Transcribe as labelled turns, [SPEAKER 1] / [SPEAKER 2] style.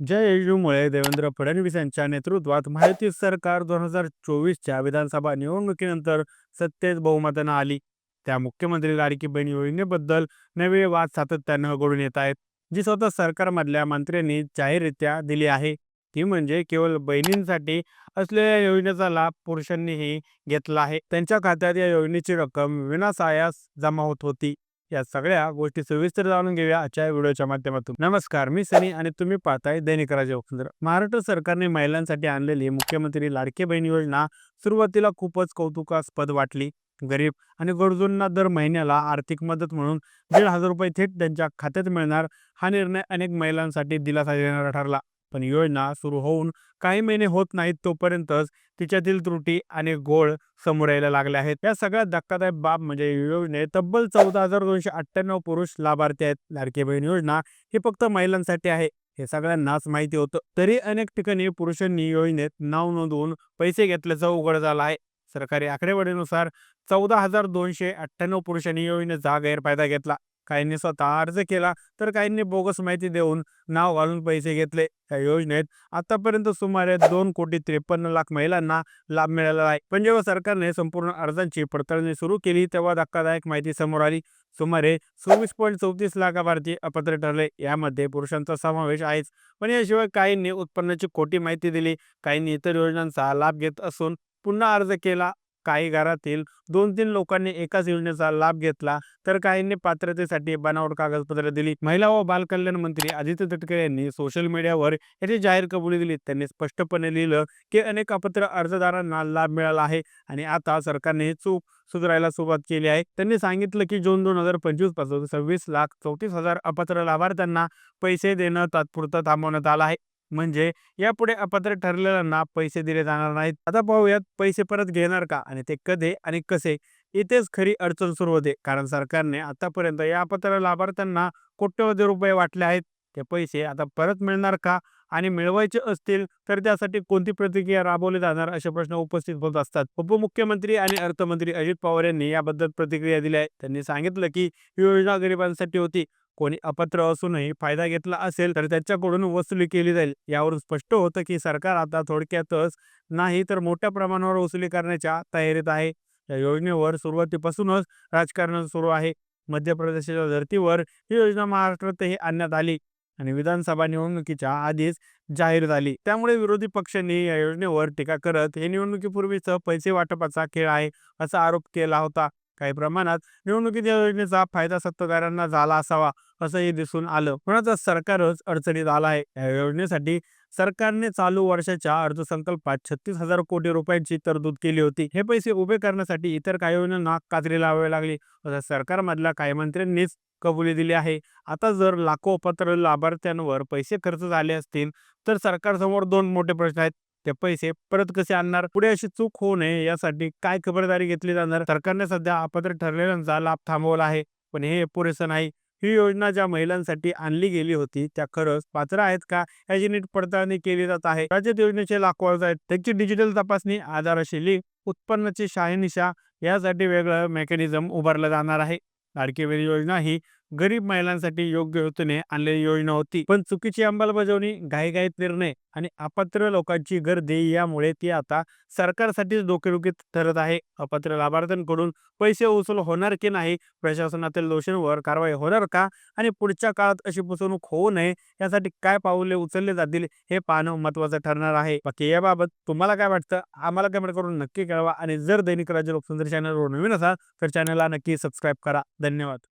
[SPEAKER 1] ज्या योजनेमुळे देवेंद्र फडणवीस यांच्या नेतृत्वात महायुती सरकार दोन हजार चोवीसच्या विधानसभा निवडणुकीनंतर सत्तेत बहुमतानं आली. त्या मुख्यमंत्री लाडकी बहीण योजनेबद्दल नवे वाद सातत्यानं घडून येत आहेत जी स्वतः सरकारमधल्या मंत्र्यांनी जाहीररित्या दिली आहे. ती म्हणजे केवळ बहिणींसाठी असलेल्या योजनेचा लाभ पुरुषांनीही घेतला आहे. त्यांच्या खात्यात या योजनेची रक्कम विनासायास जमा होत होती. या सगळ्या गोष्टी सविस्तर जाणून घेऊया आजच्या व्हिडिओच्या माध्यमातून. नमस्कार मी सनी आणि तुम्ही पाहताय दैनिक राजे वसुंधरा महाराष्ट्र सरकारने महिलांसाठी आणलेली मुख्यमंत्री लाडके बहीण योजना सुरुवातीला खूपच कौतुकास्पद वाटली. गरीब आणि गरजूंना दर महिन्याला आर्थिक मदत म्हणून दीड हजार रुपये थेट त्यांच्या खात्यात मिळणार हा निर्णय अनेक महिलांसाठी दिलासा देणारा ठरला. पण योजना सुरू होऊन काही महिने होत नाहीत तोपर्यंतच तिच्यातील त्रुटी आणि गोळ समोर यायला लागले आहेत. या सगळ्यात धक्कादायक बाब म्हणजे योजनेत तब्बल चौदा हजार दोनशे अठ्ठ्याण्णव पुरुष लाभार्थी आहेत. लाडकी बहीण योजना ही फक्त महिलांसाठी आहे. हे सगळ्यांनाच माहिती होतं. तरी अनेक ठिकाणी पुरुषांनी योजनेत नाव नोंदवून पैसे घेतल्याचं उघड झालं आहे. सरकारी आकडेवारीनुसार चौदा हजार दोनशे अठ्ठ्याण्णव पुरुषांनी योजनेचा गैरफायदा घेतला. काहींनी स्वतः अर्ज केला तर काहींनी बोगस माहिती देऊन नाव घालून पैसे घेतले. या योजनेत आतापर्यंत सुमारे दोन कोटी त्रेपन्न लाख महिलांना लाभ मिळाला आहे. पण जेव्हा सरकारने संपूर्ण अर्जांची पडताळणी सुरू केली तेव्हा धक्कादायक माहिती समोर आली. सुमारे सव्वीस पॉईंट चौतीस लाखाभारती अपात्र ठरले. यामध्ये पुरुषांचा समावेश आहेच. पण याशिवाय काहींनी उत्पन्नाची खोटी माहिती दिली. काहींनी इतर योजनांचा लाभ घेत असून पुन्हा अर्ज केला. काही घरातील दोन तीन लोकांनी एकाच योजनेचा लाभ घेतला तर काहींनी पात्रतेसाठी बनावट कागदपत्रे दिली. महिला व बालकल्याण मंत्री आदित्य तटकरे यांनी सोशल मीडियावर याची जाहीर कबुली दिली. त्यांनी स्पष्टपणे लिहिलं की अनेक अपात्र अर्जदारांना लाभ मिळाला आहे आणि आता सरकारने ही चूक सुधारायला सुरुवात केली आहे. त्यांनी सांगितलं की जून दोन हजार पंचवीसपासून सव्वीस लाख चौतीस हजार अपात्र लाभार्थ्यांना पैसे देणं तात्पुरतं थांबवण्यात आलं आहे. म्हणजे यापुढे अपात्र ठरलेल्यांना पैसे दिले जाणार नाहीत. आता पाहूयात पैसे परत घेणार का आणि ते कधी आणि कसे? इथेच खरी अडचण सुरू होते कारण सरकारने आतापर्यंत या अपात्र लाभार्थ्यांना कोट्यवधी रुपये वाटले आहेत. ते पैसे आता परत मिळणार का आणि मिळवायचे असतील तर त्यासाठी कोणती प्रतिक्रिया राबवली जाणार असे प्रश्न उपस्थित होत असतात. उपमुख्यमंत्री आणि अर्थमंत्री अजित पवार यांनी याबद्दल प्रतिक्रिया दिली आहे. त्यांनी सांगितलं की ही योजना गरिबांसाठी होती. कोणी अपात्र असूनही फायदा घेतला असेल तर त्याच्याकडून वसुली केली जाईल. यावरून स्पष्ट होतं की सरकार आता थोडक्यातच नाही तर मोठ्या प्रमाणावर वसुली करण्याच्या तयारीत आहे. या योजनेवर सुरुवातीपासूनच राजकारण सुरू आहे. मध्य प्रदेशाच्या धर्तीवर ही योजना महाराष्ट्रातही आणण्यात आली आणि विधानसभा निवडणुकीच्या आधीच जाहीर झाली. त्यामुळे विरोधी पक्षांनी या योजनेवर टीका करत हे निवडणुकीपूर्वीच पैसे वाटपाचा खेळ आहे असा आरोप केला होता. काही प्रमाणात निवडणुकीत या योजनेचा फायदा सत्ताधाऱ्यांना झाला असावा असंही दिसून आलं. म्हणूनच सरकारच अडचणीत आला आहे. या योजनेसाठी सरकारने चालू वर्षाच्या अर्थसंकल्पात छत्तीस हजार कोटी रुपयांची तरतूद केली होती. हे पैसे उभे करण्यासाठी इतर काही योजनांना कात्री लावावी लागली. असं सरकारमधल्या काही मंत्र्यांनीच कबुली दिली आहे. आता जर लाखो पत्र लाभार्थ्यांवर पैसे खर्च झाले असतील तर सरकारसमोर दोन मोठे प्रश्न आहेत. ते पैसे परत कसे आणणार? पुढे अशी चूक होऊ नये यासाठी काय खबरदारी घेतली जाणार? सरकारने सध्या अपात्र ठरलेल्यांचा लाभ थांबवला आहे पण हे पुरेसं नाही. ही योजना ज्या महिलांसाठी आणली गेली होती त्या खरंच पात्र आहेत का? याची नीट पडताळणी केली जात आहे. राज्यात योजनेचे लाखो अर्ज आहेत. त्याची डिजिटल तपासणी आधाराशी लिंक उत्पन्नाची शहानिशा यासाठी वेगळं मेकॅनिझम उभारलं जाणार आहे. लाडकी बहीण योजना ही गरीब महिलांसाठी योग्य हेतूने आणलेली योजना होती. पण चुकीची अंमलबजावणी घाईघाईत निर्णय आणि अपात्र लोकांची गर्दी यामुळे ती आता सरकारसाठीच डोकेडुकीत ठरत आहे. अपात्र लाभार्थ्यांकडून पैसे वसूल होणार की नाही प्रशासनातील दोषींवर कारवाई होणार का आणि पुढच्या काळात अशी फसवणूक होऊ नये यासाठी काय पाऊले उचलले जातील हे पाहणं महत्वाचं ठरणार आहे. बाकी याबाबत तुम्हाला काय वाटतं? आम्हाला कमेंट करून नक्की कळवा आणि जर दैनिक राज्य लोकसंद्र चॅनलवर नवीन असाल तर चॅनलला नक्की सबस्क्राईब करा. धन्यवाद.